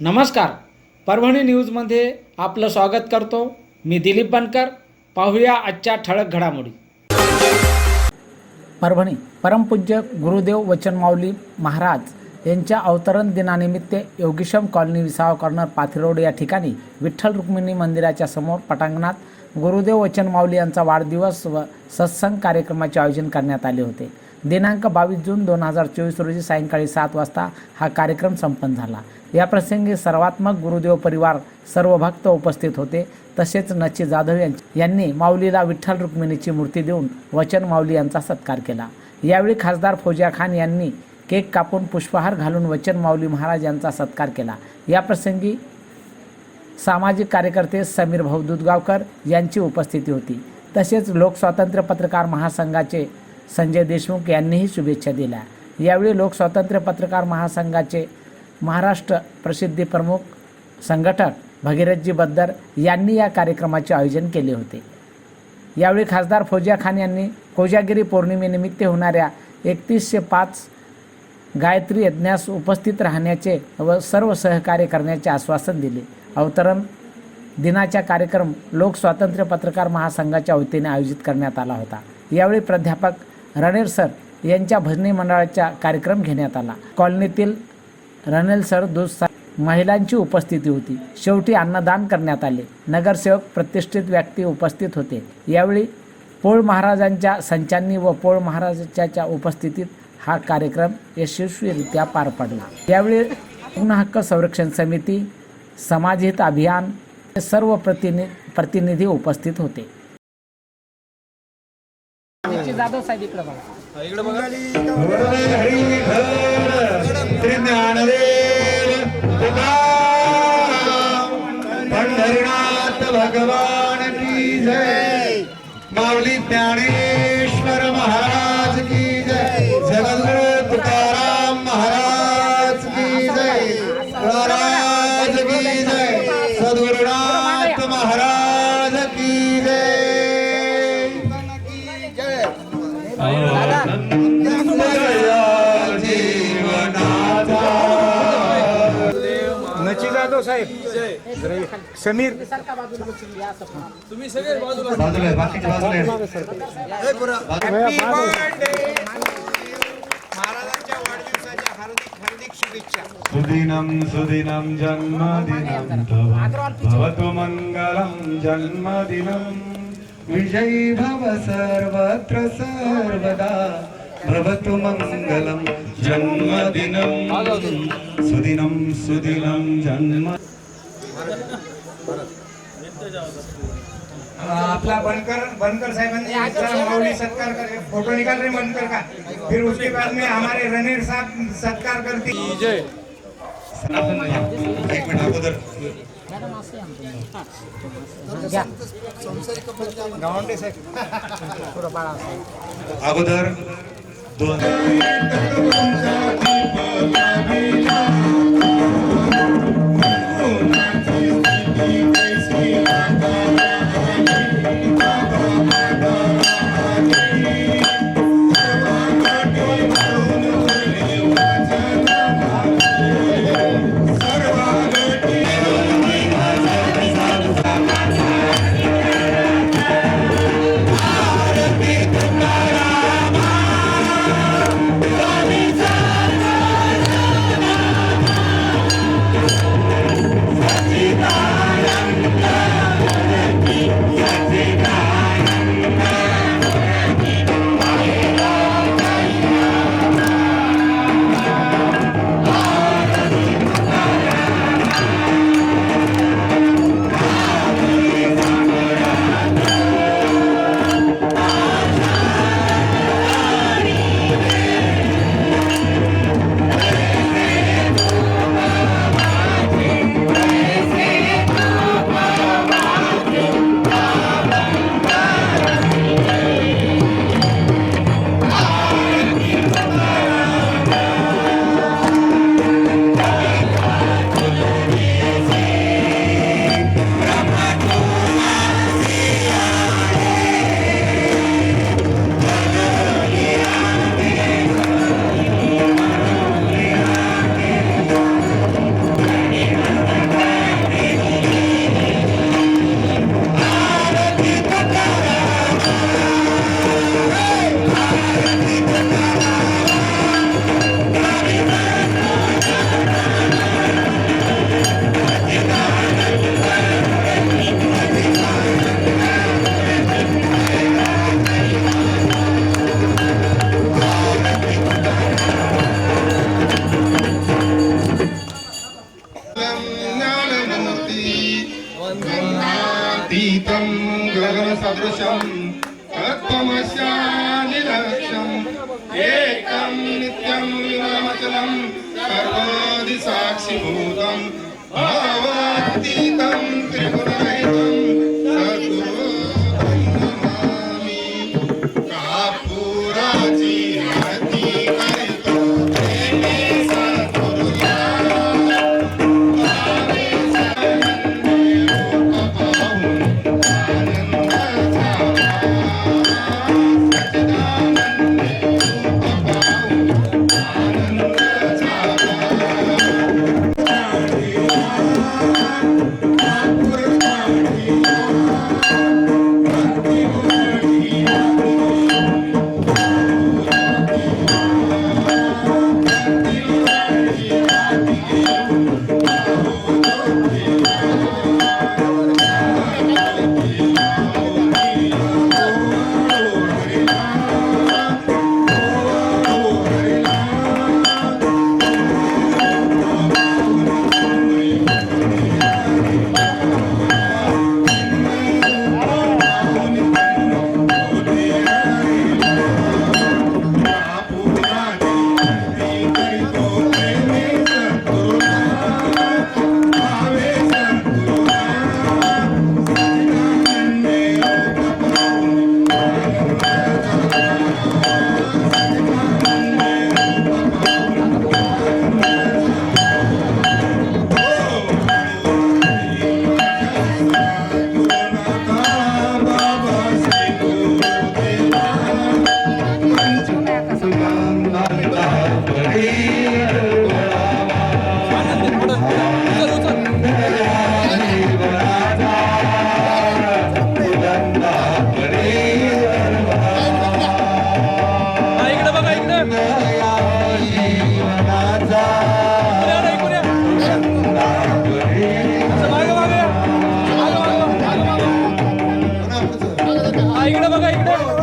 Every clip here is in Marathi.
नमस्कार. परभणी न्यूजमध्ये आपलं स्वागत करतो. मी दिलीप बनकर. पाहूया आजच्या ठळक घडामोडी. परभणी परमपूज्य गुरुदेव वचनमाऊली महाराज यांच्या अवतरण दिनानिमित्त योगीशम कॉलनी विसावा कॉर्नर पाथरोड या ठिकाणी विठ्ठल रुक्मिणी मंदिराच्या समोर पटांगणात गुरुदेव वचनमाऊली यांचा वाढदिवस व सत्संग कार्यक्रमाचे आयोजन करण्यात आले होते. दिनांक बावीस जून दोन हजार चोवीस रोजी सायंकाळी सात वाजता हा कार्यक्रम संपन्न झाला. या प्रसंगी सर्वात्मक गुरुदेव परिवार सर्व भक्त उपस्थित होते. तसेच नची जाधव यांनी माऊलीला विठ्ठल रुक्मिणीची मूर्ती देऊन वचन माऊली यांचा सत्कार केला. यावेळी खासदार फौजिया खान यांनी केक कापून पुष्पहार घालून वचन माऊली महाराज यांचा सत्कार केला. या प्रसंगी सामाजिक कार्यकर्ते समीर भाऊ दुधगावकर यांची उपस्थिती होती. तसेच लोकस्वातंत्र्य पत्रकार महासंघाचे संजय देशमुख यांनीही शुभेच्छा दिल्या. यावेळी लोकस्वातंत्र्य पत्रकार महासंघाचे महाराष्ट्र प्रसिद्धी प्रमुख संघटक भगीरथजी बद्दर यांनी या कार्यक्रमाचे आयोजन केले होते. यावेळी खासदार फौजिया खान यांनी कोजागिरी पौर्णिमेनिमित्त होणाऱ्या एकतीसशे पाच गायत्री यज्ञास उपस्थित राहण्याचे व सर्व सहकार्य करण्याचे आश्वासन दिले. अवतरण दिनाचा कार्यक्रम लोक स्वातंत्र्य पत्रकार महासंघाच्या वतीने आयोजित करण्यात आला होता. यावेळी प्राध्यापक रणेर सर यांच्या भजनी मंडळाचा कार्यक्रम घेण्यात आला. कॉलनीतील रणेल सर महिलांची उपस्थिती होती. शेवटी अन्नदान करण्यात आले. नगरसेवक प्रतिष्ठित व्यक्ती उपस्थित होते. यावेळी पोळ महाराजांच्या संचांनी व पोळ महाराजाच्या उपस्थितीत हा कार्यक्रम यशस्वीरित्या पार पडला. यावेळी पूर्ण हक्क संरक्षण समिती समाजहित अभियान हे सर्व प्रतिनि प्रतिनिधी उपस्थित होते. जाधव साहेब इकडे बघा. पंढरीनाथ भगवान की जय माऊली ज्ञानेश्वर नची जाधव साहेब. समीर. बाजूला आहे, बाकीचे बाजूला. आहे. महाराजांच्या वाढदिवसाच्या हार्दिक हार्दिक शुभेच्छा. सुदिनं सुदिनं जन्मदिनं तव भवतु विजयी भव सर्वत्र सर्वदा. भवतु मङ्गलं जन्मदिनं। सुदिनं सुदिनं जन्म। आपला बनकर बनकर साहेबांनी माऊली सत्कार कर फोटो निकाल रहे बनकर का? फिर उसके बाद में हमारे रणवीर साहब सत्कार करते। एक मिनिट अगोदर. अगोदर Thank you. इकडे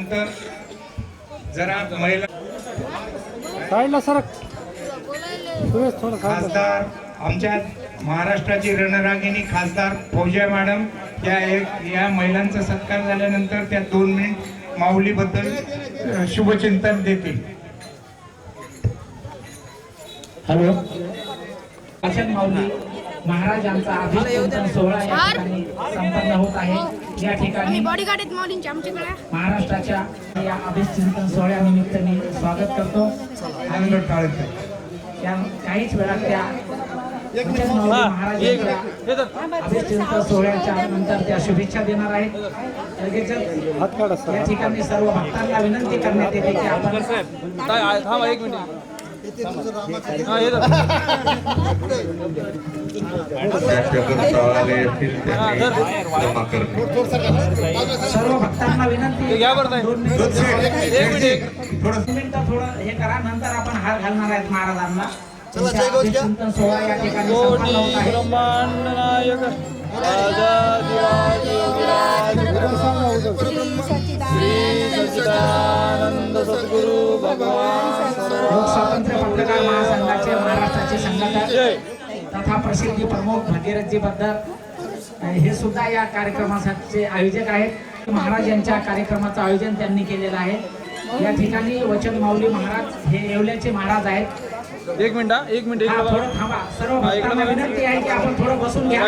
यानंतर जरा महिला साईडला साईडला खासदार आमच्या महाराष्ट्राची रणरागिणी खासदार फौजा मॅडम या एक या महिलांचा सत्कार झाल्यानंतर त्या दोन मिनिट माऊलीबद्दल शुभचिंतन देतील. हॅलो. माऊली महाराज यांचा अभिषेक सोहळा या ठिकाणी संपन्न होत आहे. या ठिकाणी महाराष्ट्राच्या या अभिचिंतन सोहळ्यानिमित्त मी स्वागत करतो. आणि त्या काहीच वेळात त्या वचन माऊली महाराज यांच्या हे तर. अभिचिंतन सोहळ्याच्या नंतर त्या शुभेच्छा देणार आहेत. लगेचच हात काढा सर. या ठिकाणी सर्व भक्तांना विनंती करण्यात येते की आपण सर्व भक्तांना विनंती थोडं हे करा नंतर आपण हार घालणार आहेत महाराजांना त्यांच्या नायक सोहळा या ठिकाणी श्री सच्चिदानंद सद्गुरु भगवान लोक स्वातंत्र्य पत्रकार महासंघाचे महाराष्ट्राचे संघटक तथा प्रसिद्धी प्रमुख भगीरथजी बद्दर हे सुद्धा या कार्यक्रमाचे आयोजक आहेत. महाराज यांच्या कार्यक्रमाचं आयोजन त्यांनी केलेलं आहे. या ठिकाणी वचन माऊली महाराज हे येवल्याचे महाराज आहेत. एक मिनिट एक मिनिट सर्व. विनंती आहे की आपण थोडं बसून घ्या.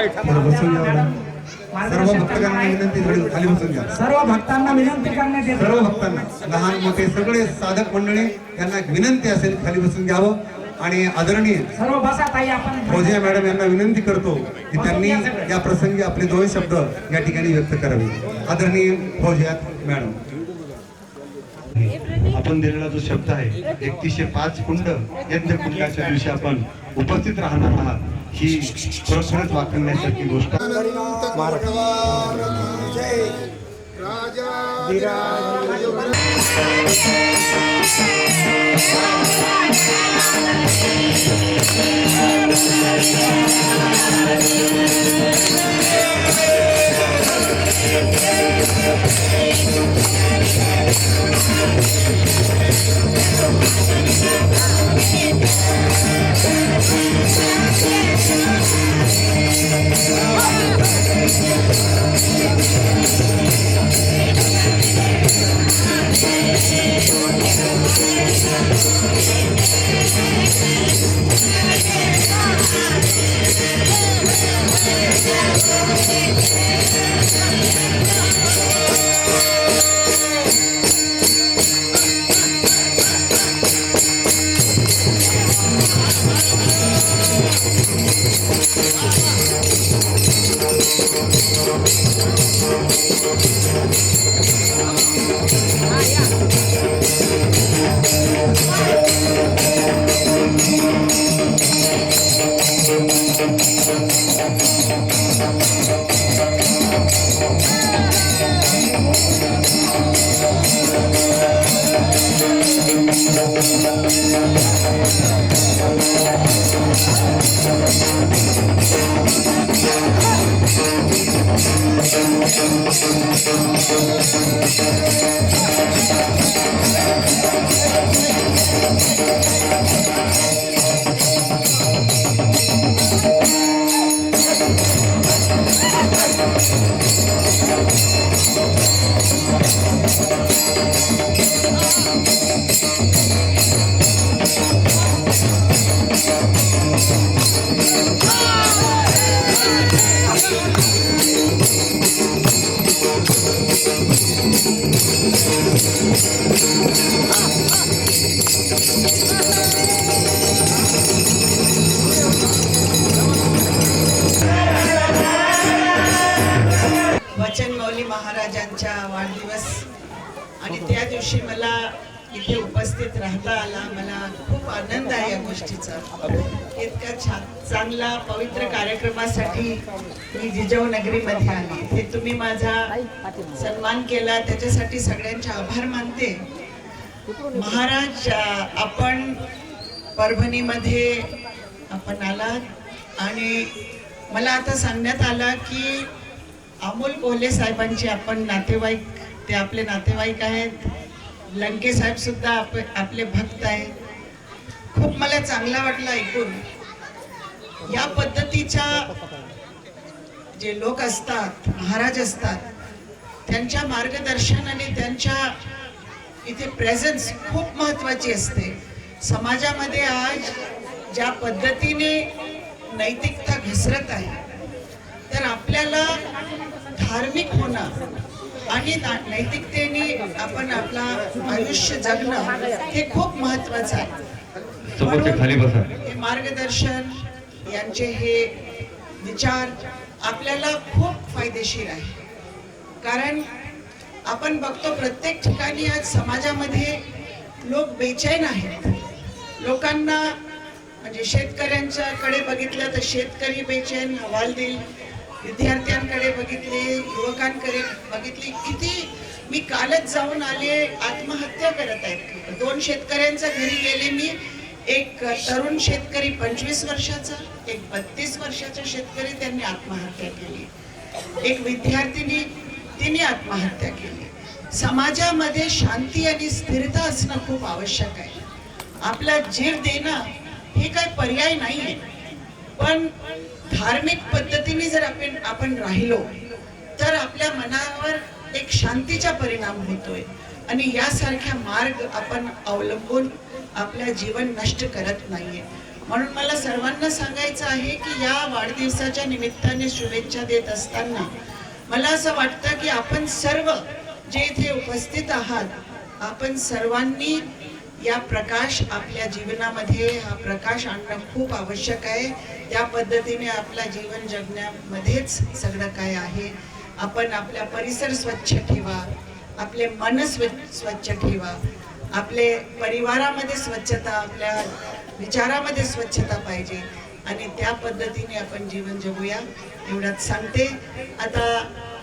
सर्व. विनंती खाली बसून घ्या. सर्व भक्तांना विनंती करण्यात येते. सर्व भक्तांना लहान मोठे सगळे साधक मंडळी यांना एक विनंती असेल खाली बसून घ्यावं. आणि आदरणीय सर्व बसा ताई आपण फौजिया मॅडम यांना विनंती करतो की त्यांनी या प्रसंगी आपले दोन शब्द या ठिकाणी व्यक्त करावे. आदरणीय फौजिया मॅडम. आपण दिलेला जो शब्द आहे एकतीसशे पाच कुंड यज्ञ कुंडाच्या दिवशी आपण उपस्थित राहणार आहात ही खरोखरच वाखण्यासारखी गोष्ट आहे. Thank भगवान की राहता आला मला खूप आनंद आहे या गोष्टीचा. इतका छान चांगला पवित्र कार्यक्रमासाठी मी जिजाऊ नगरीमध्ये आली. ते तुम्ही माझा सन्मान केला त्याच्यासाठी सगळ्यांचे आभार मानते. महाराज आपण परभणीमध्ये आपण आलात आणि मला आता सांगण्यात आलं की अमोल कोल्हे साहेबांचे आपण नातेवाईक ते आपले नातेवाईक आहेत. लंके साहेब सुद्धा आप आपले भक्त आहेत खूप मला चांगला वाटलं ऐकून. या पद्धतीच्या जे लोक असतात महाराज असतात त्यांच्या मार्गदर्शन आणि त्यांच्या इथे प्रेझन्स खूप महत्वाची असते. समाजामध्ये आज ज्या पद्धतीने नैतिकता घसरत आहे तर आपल्याला धार्मिक होणं आणि नैतिकतेने आपण आपला आयुष्य जगणं हे खूप महत्वाचं आहे. हे मार्गदर्शन यांचे हे विचार आपल्याला खूप फायदेशीर आहे. कारण आपण बघतो प्रत्येक ठिकाणी आज समाजामध्ये लोक बेचैन आहेत. लोकांना म्हणजे शेतकऱ्यांच्याकडे बघितलं तर शेतकरी बेचैन हवालदिल विद्यार्थ्यांकडे बघितले युवकांकडे बघितले किती मी कालच जाऊन आले आत्महत्या करत आहेत. दोन शेतकऱ्यांच्या घरी गेले मी एक तरुण शेतकरी पंचवीस वर्षाचा एक बत्तीस वर्षाचा शेतकरी त्यांनी आत्महत्या केली. एक विद्यार्थिनी तिने आत्महत्या केली. समाजामध्ये शांती आणि स्थिरता असणं खूप आवश्यक आहे. आपला जीव देणं हे काय पर्याय नाहीये. पण धार्मिक पद्धतीने जर आपण आपण राहिलो तर आपल्या मनावर एक शांतीचा परिणाम होतोय. आणि यासारख्या मार्ग आपण अवलंबून आपल्या जीवन नष्ट करत नाहीये. म्हणून मला सर्वांना सांगायचं आहे की या वाढदिवसाच्या निमित्ताने शुभेच्छा देत असताना मला असं वाटतं की आपण सर्व जे इथे उपस्थित आहात आपण सर्वांनी या प्रकाश आपल्या जीवनामध्ये हा प्रकाश आणणं खूप आवश्यक आहे. त्या पद्धतीने आपलं जीवन जगण्यामध्येच सगळं काय आहे. आपण आपला परिसर स्वच्छ ठेवा आपले मन स्वच्छ ठेवा आपले परिवारामध्ये स्वच्छता आपल्या विचारामध्ये स्वच्छता पाहिजे आणि त्या पद्धतीने आपण जीवन जगूया. एवढ्यात सांगते. आता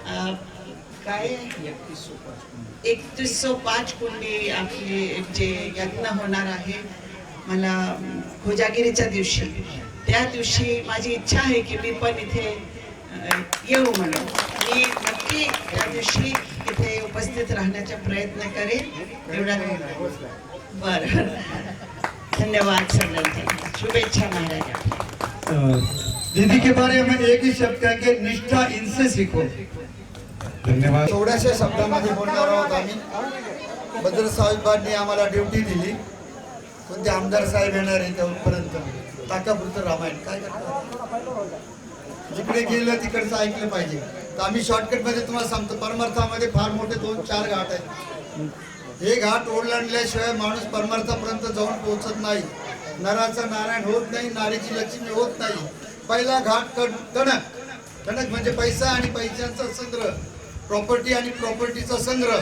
अं, काय? एकतीसशे पाच कुंडी आपली जे यज्ञ होणार आहे मला अं, कोजागिरीच्या दिवशी. त्या दिवशी माझी इच्छा आहे की मी पण इथे येऊ म्हणून. मी नक्की त्या दिवशी इथे उपस्थित राहण्याचा प्रयत्न करेन. एवढा बरं. धन्यवाद सगळ्यांचे. शुभेच्छा महाराजा दीदी के बारे में एक ही शब्द कहेंगे निष्ठा इनसे सीखो। धन्यवाद। थोड्याशा शब्दामध्ये बोलणार आहोत आम्ही. बद्र साहेबांनी आम्हाला ड्युटी दिली. कोणते आमदार साहेब येणार आहे तेव्हापर्यंत टाकापुरतं रामायण. काय करतात जिकडे गेलं तिकडचं ऐकलं पाहिजे. तर आम्ही शॉर्टकटमध्ये तुम्हाला सांगतो परमार्थामध्ये फार मोठे दोन चार घाट आहेत. हे घाट ओलांडल्याशिवाय माणूस परमार्थापर्यंत जाऊन पोहोचत नाही. नराचा नारायण होत नाही नारीची लक्ष्मी होत नाही. पहिला घाट कण- कणक. कणक म्हणजे पैसा आणि पैशांचा संग्रह. प्रॉपर्टी आणि प्रॉपर्टीचा संग्रह.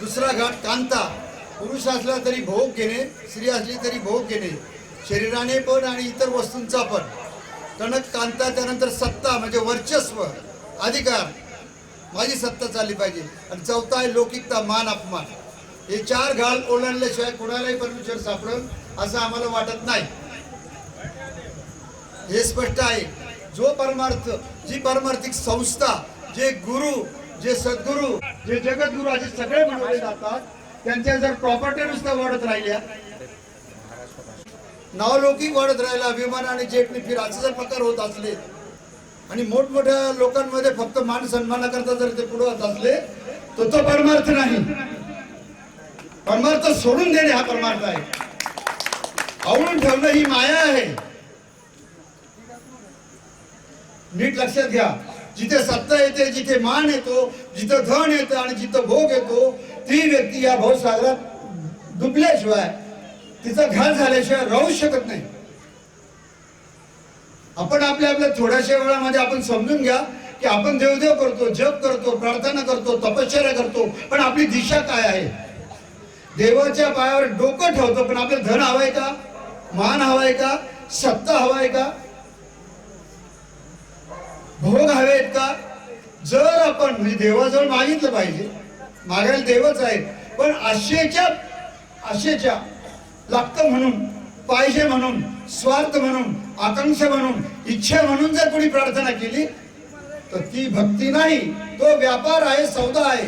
दुसरा घाट कांता. पुरुष असला तरी भोग घेणे स्त्री असली तरी भोग घेणे. शरीराने पण आणि इतर वस्तूंचा पण. कणक कांता त्यानंतर सत्ता म्हणजे वर्चस्व अधिकार. माझी सत्ता चालली पाहिजे. आणि चौथा आहे लौकिकता मान अपमान. हे चार घाल ओलांडल्याशिवाय कुणालाही परमेश्वर सापडल असं आम्हाला वाटत नाही. हे स्पष्ट आहे. जो परमार्थ जी परमार्थिक संस्था जे गुरु जे सद्गुरु जे जगद्गुरु असे सगळे बनवले जातात त्यांच्या जर प्रॉपर्टी नुसतं वाढत राहिल्या नावलौकिक वाढत राहिला विमान आणि जेटने फिर असे जर प्रकार होत असले. आणि मोठमोठ्या लोकांमध्ये फक्त मान सन्मानाकरता जर ते पुढे होत असले तर तो परमार्थ नाही. परमार्थ सोडून देणे हा परमार्थ आहे. आवळून ठेवणं ही माया आहे. नीट लक्षात घ्या जिथे सत्ता येते जिथे मान येतो जिथं धन येतं आणि जिथं भोग येतो ती व्यक्ती या भावसागरात डुबल्याशिवाय तिचा घात झाल्याशिवाय राहू शकत नाही. आपण आपल्या आपल्या थोड्याशा वेळामध्ये आपण समजून घ्या की आपण देवदेव करतो जप करतो प्रार्थना करतो तपश्चर्या करतो पण आपली दिशा काय आहे? देवाच्या पायावर डोकं ठेवतो पण आपलं धन हवंय का? मान हवाय का? सत्ता हवाय का? भोग हवेत का? जर आपण म्हणजे देवाजवळ मागितलं पाहिजे मागायला देवच आहे पण आशेच्या आशेच्या लागतं म्हणून पाहिजे म्हणून स्वार्थ म्हणून आकांक्षा म्हणून इच्छा म्हणून जर कोणी प्रार्थना केली तर ती भक्ती नाही तो व्यापार आहे सौदा आहे.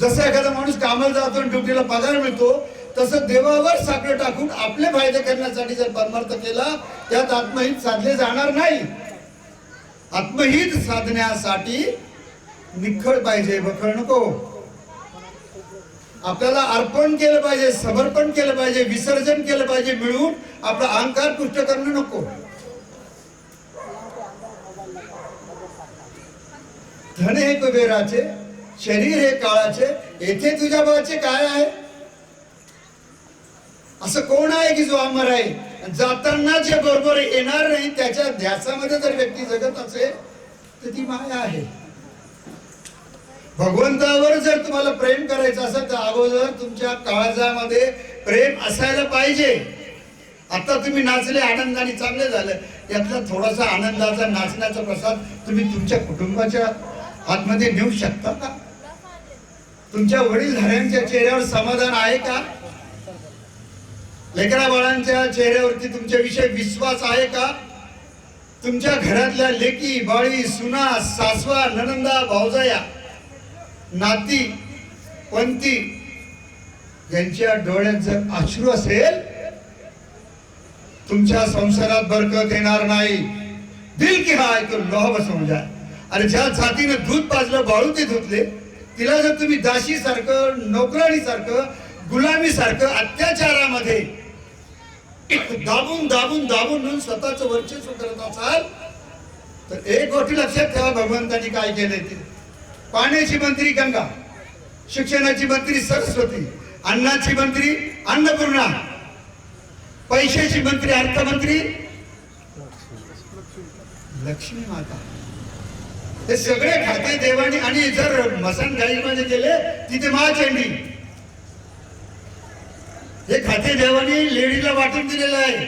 जसं एखादा माणूस कामाला जातो आणि ड्युटीला पगार मिळतो तसं देवावर साखर टाकून आपले फायदे करण्यासाठी जर परमार्थ केला त्यात आत्महित साधले जाणार नाही. आत्महित साधण्यासाठी निखळ पाहिजे बखळ नको? आपल्याला अर्पण केलं पाहिजे समर्पण केलं पाहिजे विसर्जन केलं पाहिजे मिळून आपला अहंकार पुष्ट करणं नको. धन हे कुबेराचे शरीर हे काळाचे येथे तुझ्या बाचे काय आहे? असं कोण आहे की जो अमर आहे? जाताना जे बरोबर येणार नाही त्याच्या ध्यासामध्ये जर व्यक्ती जगत असेल तर ती माया आहे. भगवंतावर जर तुम्हाला प्रेम करायचं असेल तर अगोदर तुमच्या काळजामध्ये प्रेम असायला पाहिजे. आता तुम्ही नाचले आनंदाने चांगले झालं. यातला थोडासा आनंदाचा नाचण्याचा प्रसाद तुम्ही तुमच्या कुटुंबाच्या आतमध्ये नेऊ शकता का? तुमच्या वडीलधाऱ्यांच्या चेहऱ्यावर समाधान आहे का? लेकरा बाळांच्या चेहऱ्यावरती तुमच्याविषयी विश्वास आहे का? तुमच्या घरातल्या लेकी बाळी सुना सासवा ननंदा भावजाया नाती पंती यांच्या डोळ्यात जर अश्रू असेल तुमच्या संसारात बरकत येणार नाही. दिल की हाय तो लोह समजा अरे ज्या जातीनं दूध पाजलं बाळू ते धुतले तिला जर तुम्ही दाशी सारखं नोकराणी सारखं गुलामी सारखं अत्याचारामध्ये दाबून दाबून दाबून म्हणून स्वतःच वर्चस्व करत असाल तर एक गोष्ट लक्षात ठेवा भगवंतानी काय केलंय ते. पाण्याची मंत्री गंगा शिक्षणाची मंत्री सरस्वती अन्नाची मंत्री अन्नपूर्णा पैशाची मंत्री अर्थमंत्री लक्ष्मी माता. हे सगळे खाते देवानी आणि जर मसान गाईमध्ये गेले तिथे महाचंडी हे खाते देवानी लेडीला वाटून दिलेलं आहे.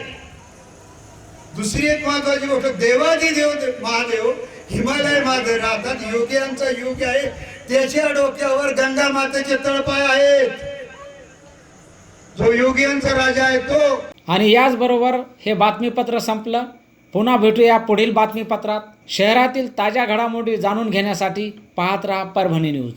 दुसरी एक महत्वाची गोष्ट देवादी देव महादेव हिमालय माधे राहतात. योग्यांचा योग्य आहे. त्याच्या डोक्यावर गंगा मातेचे तळपाय आहेत. जो योगियांचा राजा आहे तो. आणि याचबरोबर हे बातमीपत्र संपलं. पुन्हा भेटूया पुढील बातमीपत्रात. शहरातील ताज्या घडामोडी जाणून घेण्यासाठी पाहत राहा परभणी न्यूज.